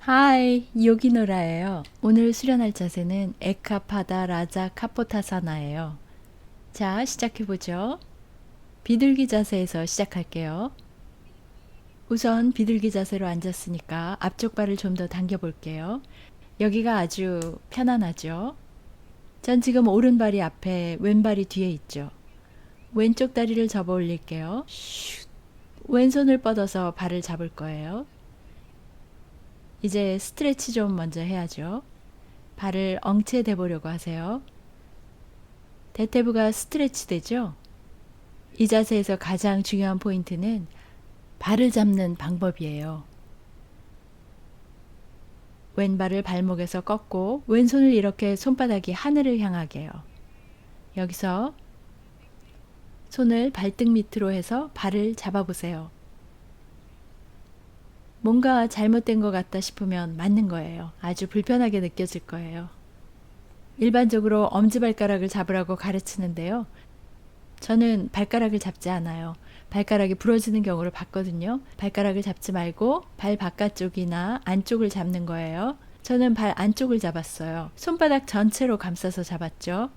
하이, 요기노라예요. 오늘 수련할 자세는 에카파다 라자 카포타사나예요. 자, 시작해보죠. 비둘기 자세에서 시작할게요. 우선 비둘기 자세로 앉았으니까 앞쪽 발을 좀 더 당겨볼게요. 여기가 아주 편안하죠? 전 지금 오른발이 앞에, 왼발이 뒤에 있죠. 왼쪽 다리를 접어 올릴게요. 슛. 왼손을 뻗어서 발을 잡을 거예요. 이제 스트레치 좀 먼저 해야죠. 발을 엉체 대보려고 하세요. 대퇴부가 스트레치 되죠? 이 자세에서 가장 중요한 포인트는 발을 잡는 방법이에요. 왼발을 발목에서 꺾고 왼손을 이렇게 손바닥이 하늘을 향하게 해요. 여기서 손을 발등 밑으로 해서 발을 잡아보세요. 뭔가 잘못된 것 같다 싶으면 맞는 거예요. 아주 불편하게 느껴질 거예요. 일반적으로 엄지발가락을 잡으라고 가르치는데요. 저는 발가락을 잡지 않아요. 발가락이 부러지는 경우를 봤거든요. 발가락을 잡지 말고 발 바깥쪽이나 안쪽을 잡는 거예요. 저는 발 안쪽을 잡았어요. 손바닥 전체로 감싸서 잡았죠.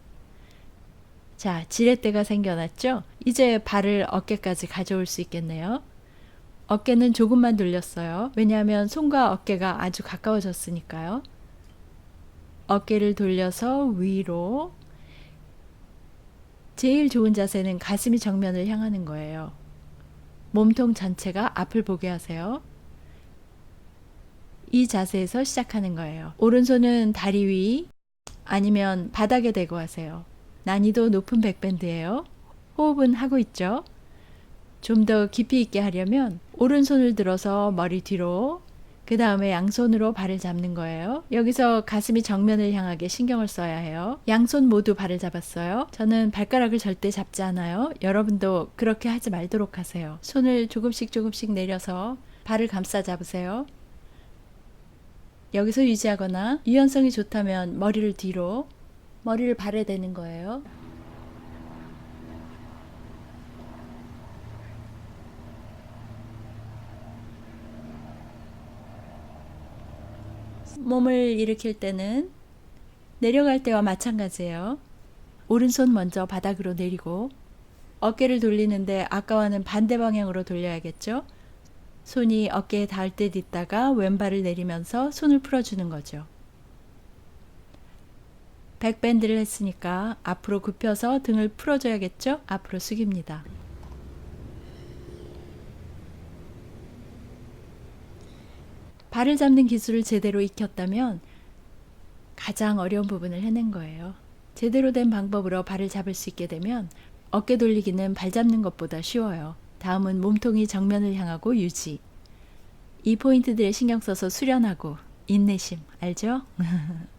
자, 지렛대가 생겨났죠? 이제 발을 어깨까지 가져올 수 있겠네요. 어깨는 조금만 돌렸어요. 왜냐하면 손과 어깨가 아주 가까워졌으니까요. 어깨를 돌려서 위로. 제일 좋은 자세는 가슴이 정면을 향하는 거예요. 몸통 전체가 앞을 보게 하세요. 이 자세에서 시작하는 거예요. 오른손은 다리 위 아니면 바닥에 대고 하세요. 난이도 높은 백밴드예요. 호흡은 하고 있죠? 좀 더 깊이 있게 하려면 오른손을 들어서 머리 뒤로 그 다음에 양손으로 발을 잡는 거예요. 여기서 가슴이 정면을 향하게 신경을 써야 해요. 양손 모두 발을 잡았어요. 저는 발가락을 절대 잡지 않아요. 여러분도 그렇게 하지 말도록 하세요. 손을 조금씩 조금씩 내려서 발을 감싸 잡으세요. 여기서 유지하거나 유연성이 좋다면 머리를 뒤로 머리를 발에 대는 거예요. 몸을 일으킬 때는 내려갈 때와 마찬가지예요. 오른손 먼저 바닥으로 내리고 어깨를 돌리는데 아까와는 반대 방향으로 돌려야겠죠. 손이 어깨에 닿을 때 있다가 왼발을 내리면서 손을 풀어주는 거죠. 백밴드를 했으니까 앞으로 굽혀서 등을 풀어줘야겠죠? 앞으로 숙입니다. 발을 잡는 기술을 제대로 익혔다면 가장 어려운 부분을 해낸 거예요. 제대로 된 방법으로 발을 잡을 수 있게 되면 어깨 돌리기는 발 잡는 것보다 쉬워요. 다음은 몸통이 정면을 향하고 유지. 이 포인트들에 신경 써서 수련하고 인내심, 알죠?